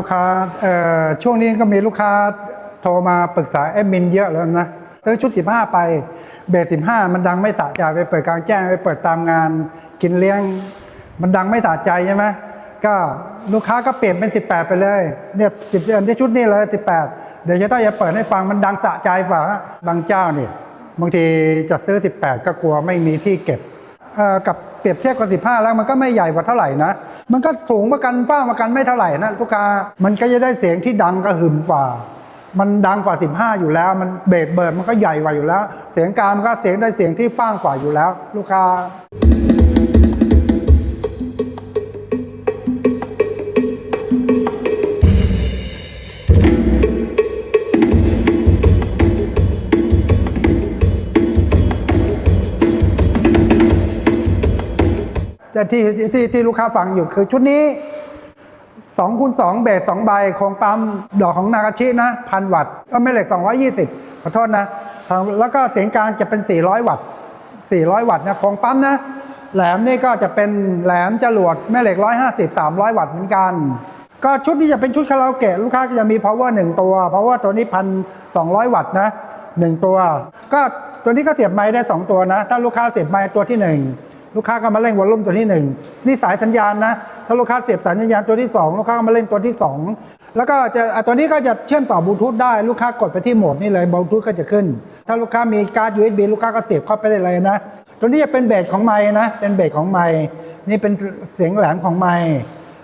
ลูกค้าเอ่อช่วงนี้ก็มีลูกค้าโทรมาปรึกษาแอดมินเยอะแล้วนะซื้อชุด 15 ไป เบส15 มันดังไม่สะใจไปเปิดกลางแจ้งไปเปิดตามงานกินเลี้ยง มันดังไม่สะใจใช่ไหมก็ลูกค้าก็เปลี่ยนเป็น 18 ไปเลยเนี่ยสิบเดือนที่ชุดนี้เลย 18 เดี๋ยวจะต้องจะเปิดให้ฟังมันดังสะใจฝ่าบางเจ้าเนี่ยบางทีจะซื้อ 18 ก็กลัวไม่มีที่เก็บเอ่อกับเปรียบเทียบกับ 15 แล้วมันก็ไม่ใหญ่กว่าเท่าไหร่นะ มันก็สูงประกันฟ้าประกันไม่เท่าไหร่นะลูกค้ามันก็จะได้เสียงที่ดังกระหึ่มฝ่า มันดังกว่า 15 อยู่แล้ว มันเบสเบิร์ดมันก็ใหญ่กว่าอยู่แล้ว เสียงกลางมันก็เสียงได้เสียงที่ฟ้างกว่าอยู่แล้ว ลูกค้า แต่ที่ที่ที่ลูกค้าฟังอยู่คือชุดนี้2คูณ2เบส2ใบโครงปั๊มดอกของนากาชินะพันวัตต์ก็ไม่เหล็ก 220 ขอโทษนะ แล้วก็เสียงกลางจะเป็น 400 วัตต์ 400 วัตต์นะโครงปั๊มนะ แหลมนี่ก็จะเป็นแหลมจรวดแม่เหล็ก 150 300 วัตต์เหมือนกัน ก็ชุดนี้จะเป็นชุดคาราโอเกะลูกค้าก็จะมี power 1 ตัว power ตัวนี้พันสองวัตต์นะหนึ่งตัว ก็ตัวนี้ก็เสียบไม้ได้ 2 ตัวนะ ถ้าลูกค้าเสียบไม้ตัวที่ 1 ลูกค้าก็มาเล่นวอลลุ่มตัวที่ 1 นี่สายสัญญาณนะถ้าลูกค้าเสียบสายสัญญาณตัวที่ 2 ลูกค้าก็มาเล่นตัวที่ 2 แล้วก็จะตัวนี้ก็จะเชื่อมต่อบลูทูธได้ลูกค้ากดไปที่โหมดนี่เลยบลูทูธก็จะขึ้น ถ้าลูกค้ามีการ์ด USB ลูกค้าก็เสียบเข้าไปได้เลยนะ ตัวนี้จะเป็นเบสของไม้นะเป็นเบสของไม้นี่เป็นเสียงแหลมของไม้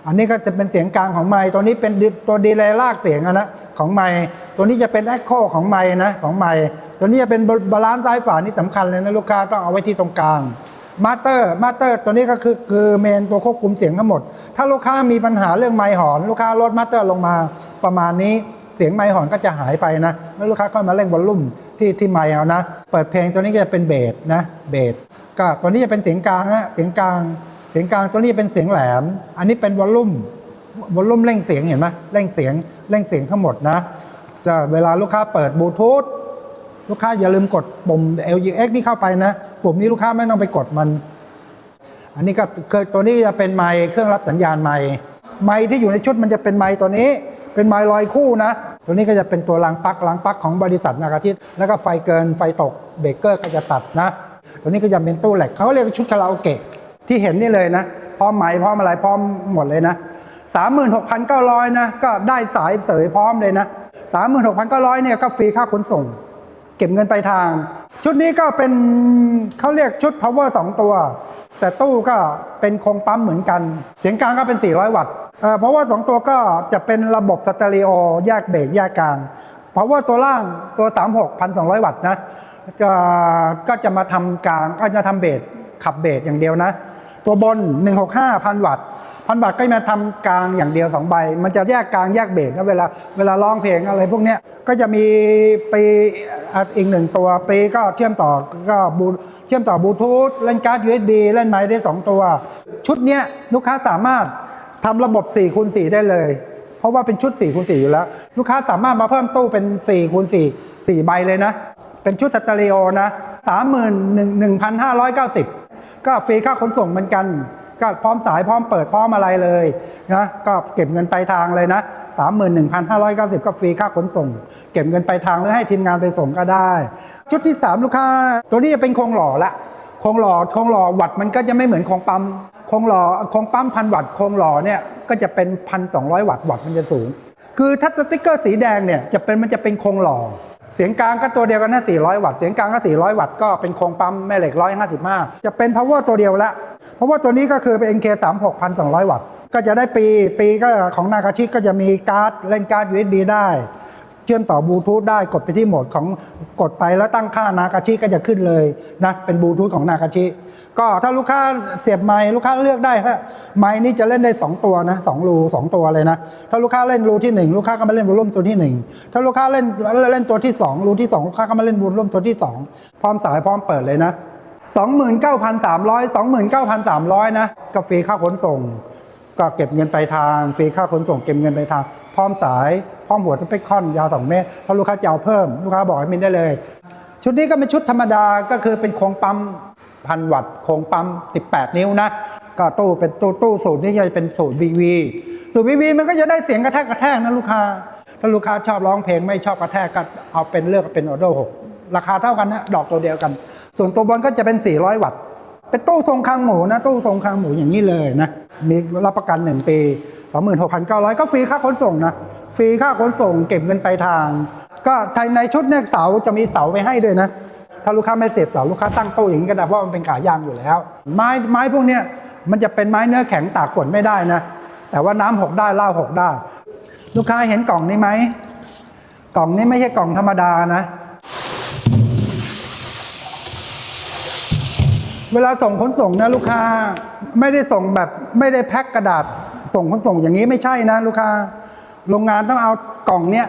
อันนี้ก็จะเป็นเสียงกลางของไมค์ตัวนี้เป็นตัวดีเลย์ลากเสียงนะของไมค์ตัวนี้จะเป็นแอคโคของไมค์นะของไมค์ตัวนี้จะเป็นบาลานซ์ซ้ายฝานี่สำคัญเลยนะลูกค้าต้องเอาไว้ที่ตรงกลาง มาสเตอร์มาสเตอร์ตัวนี้ก็คือคือเมนตัวควบคุมเสียงทั้งหมด ถ้าลูกค้ามีปัญหาเรื่องไมค์หอน ลูกค้าลดมาสเตอร์ลงมาประมาณนี้เสียงไมค์หอนก็จะหายไปนะแล้วลูกค้าก็มาเล่นวอลลุ่มที่ที่ไมค์เอานะ เปิดเพลงตัวนี้จะเป็นเบสนะเบสก็ตัวนี้จะเป็นเสียงกลางนะเสียงกลาง เสียงกลางตัวนี้เป็นเสียงแหลม อันนี้เป็นวอลลุ่มวอลลุ่มเร่งเสียงเห็นไหมเร่งเสียงเร่งเสียงทั้งหมดนะจะเวลาลูกค้าเปิดบลูทูธ ลูกค้าอย่าลืมกดปุ่ม LUX นี่เข้าไปนะ ปุ่มนี้ลูกค้าไม่ต้องไปกดมัน อันนี้ก็คือตัวนี้จะเป็นไมค์เครื่องรับสัญญาณไมค์ไมค์ที่อยู่ในชุดมันจะเป็นไมค์ตัวนี้ เป็นไมค์ลอยคู่นะ ตัวนี้ก็จะเป็นตัวรางปลั๊กรางปลั๊กของบริษัทนากาทิตแล้วก็ไฟเกินไฟตกเบรกเกอร์ก็จะตัดนะ ตัวนี้ก็จะเป็นตู้แหลกเขาเรียกชุดคาราโอเกะที่เห็นนี่เลยนะพร้อมไมค์พร้อมอะไรพร้อมหมดเลยนะ36,900นะก็ได้สายเสยพร้อมเลยนะ36,900เนี่ยก็ฟรีค่าขนส่ง เก็บเงินไปลายทาง ชุดนี้ก็เป็นเขาเรียกชุด power 2 ตัว แต่ตู้ก็เป็นโครงปั๊มเหมือนกัน เสียงกลางก็เป็น 400 วัตต์เอ่อ power 2ตัวก็จะเป็นระบบสเตอริโอแยกเบรกแยกกลาง power ตัวล่างตัว 36 1,200 วัตต์นะก็ก็จะมาทำกลางก็จะทำเบสขับเบสอย่างเดียวนะ ตัวบน 165 พันวัตต์พันวัตต์ก็มาทำกลางอย่างเดียว 2 ใบ มันจะแยกกลางแยกเบสนะเวลาเวลาร้องเพลงอะไรพวกเนี้ยก็จะมีปีอะอีกหนึ่งตัวปีก็เชื่อมต่อก็บูเชื่อมต่อบลูทูธเล่นการ์ด USB เล่นไมค์ได้ 2 ตัว ชุดเนี้ยลูกค้าสามารถทำระบบ4คูณ4ได้เลย เพราะว่าเป็นชุด4คูณ4อยู่แล้ว ลูกค้าสามารถมาเพิ่มตู้เป็น4คูณ4 4ใบเลยนะ เป็นชุดสเตอริโอนะ31,590 ก็ฟรีค่าขนส่งเหมือนกัน ก็พร้อมสายพร้อมเปิดพร้อมอะไรเลยนะก็เก็บเงินปลายทางเลยนะ31,590 ก็ฟรีค่าขนส่ง เก็บเงินปลายทางหรือให้ทีมงานไปส่งก็ได้ ชุดที่ 3 ลูกค้า ตัวนี้จะเป็นโครงหล่อละโครงหล่อโครงหล่อวัตต์มันก็จะไม่เหมือนโครงปั๊มโครงหล่อโครงปั๊มพันวัตต์โครงหล่อเนี่ยก็จะเป็นพันสองวัตต์วัตต์มันจะสูง คือถ้าสติ๊กเกอร์สีแดงเนี่ยจะเป็นมันจะเป็นโครงหล่อ เสียงกลางก็ตัวเดียวกันนะ400 วัตต์ เสียงกลางก็ 400 วัตต์ ก็เป็นโครงปั๊มแม่เหล็ก 155 จะเป็น power ตัวเดียวละเพราะว่าตัวนี้ก็คือเป็น NK 3 6,200 วัตต์ ก็จะได้ปี ปีก็ของนากาชิก็จะมีการ์ดเล่นการ์ด USB ได้ เชื่อมต่อบลูทูธได้กดไปที่โหมดของกดไปแล้วตั้งค่านากาชิก็จะขึ้นเลยนะเป็นบลูทูธของนากาชิก็ถ้าลูกค้าเสียบไมค์ลูกค้าเลือกได้ถ้าไมค์นี่จะเล่นได้ 2 ตัวนะสองรูสองตัวเลยนะถ้าลูกค้าเล่นรูที่ 1 ลูกค้าก็มาเล่นวอลลุ่มตัวที่ 1 ถ้าลูกค้าเล่นเล่นตัวที่ 2 รูที่ 2 ลูกค้าก็มาเล่นวอลลุ่มตัวที่ 2 พร้อมสายพร้อมเปิดเลยนะ29,300 29,300นะก็ฟรีค่าขนส่ง ก็เก็บเงินไปลายทางฟรีค่าขนส่งเก็บเงินไปลายทาง พร้อมสาย พร้อมหัวสเปคคอนยาว 2 เมตรถ้าลูกค้าจะเอาเพิ่ม ลูกค้าบอกให้มินได้เลย ชุดนี้ก็เป็นชุดธรรมดาก็คือเป็นโครงปั๊มพันวัตต์โครงปั๊ม 18 นิ้วนะก็ตู้เป็นตู้ตู้สูตรนี่จะเป็นสูตร VV สูตร VV มันก็จะได้เสียงกระแทกกระแทกนะลูกค้า ถ้าลูกค้าชอบร้องเพลงไม่ชอบกระแทกก็เอาเป็นเลือกเป็นออโดหกราคาเท่ากันนะดอกตัวเดียวกัน ส่วนตัวบนก็จะเป็น 400 วัตต์ เป็นตู้ทรงคางหมูนะตู้ทรงคางหมูอย่างนี้เลยนะมีรับประกัน 1 ปี 26,900 ก็ฟรีค่าขนส่งนะ ฟรีค่าขนส่งเก็บเงินปลายทาง ก็ในชุดเนี่ยเสาจะมีเสาไว้ให้ด้วยนะ ถ้าลูกค้าไม่เสียบเสาลูกค้าตั้งโตู้อย่างนี้ก็ได้เพราะมันเป็นขายางอยู่แล้ว ไม้ไม้พวกเนี้ยมันจะเป็นไม้เนื้อแข็งตากฝนไม่ได้นะ แต่ว่าน้ำหกได้เหล้าหกได้ ลูกค้าเห็นกล่องนี้ไหม กล่องนี้ไม่ใช่กล่องธรรมดานะ เวลาส่งขนส่งนะลูกค้าไม่ได้ส่งแบบไม่ได้แพ็คกระดาษส่งขนส่งอย่างนี้ไม่ใช่นะลูกค้าโรงงานต้องเอากล่องเนี้ย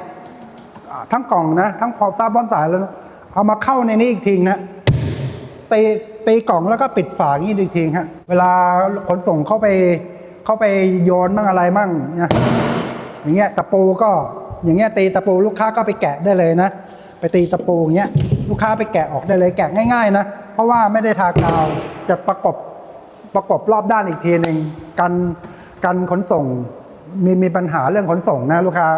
ทั้งกล่องนะ ทั้งพอทราบบอนสายแล้วนะเอามาเข้าในนี้อีกทีนะตีตีกล่องแล้วก็ปิดฝาอย่างนี้อีกทีฮะเวลาขนส่งเข้าไปเข้าไปโยนมั่งอะไรมั่งเนี่ยอย่างเงี้ยตะปูก็อย่างเงี้ยตีตะปูลูกค้าก็ไปแกะได้เลยนะ ไปตีตะปูอย่างเงี้ย ลูกค้าไปแกะออกได้เลยแกะง่าย ๆ นะ เพราะว่าไม่ได้ทากาวจะประกบประกบรอบด้านอีกทีหนึ่งกันกันขนส่งมีมีปัญหาเรื่องขนส่งนะลูกค้า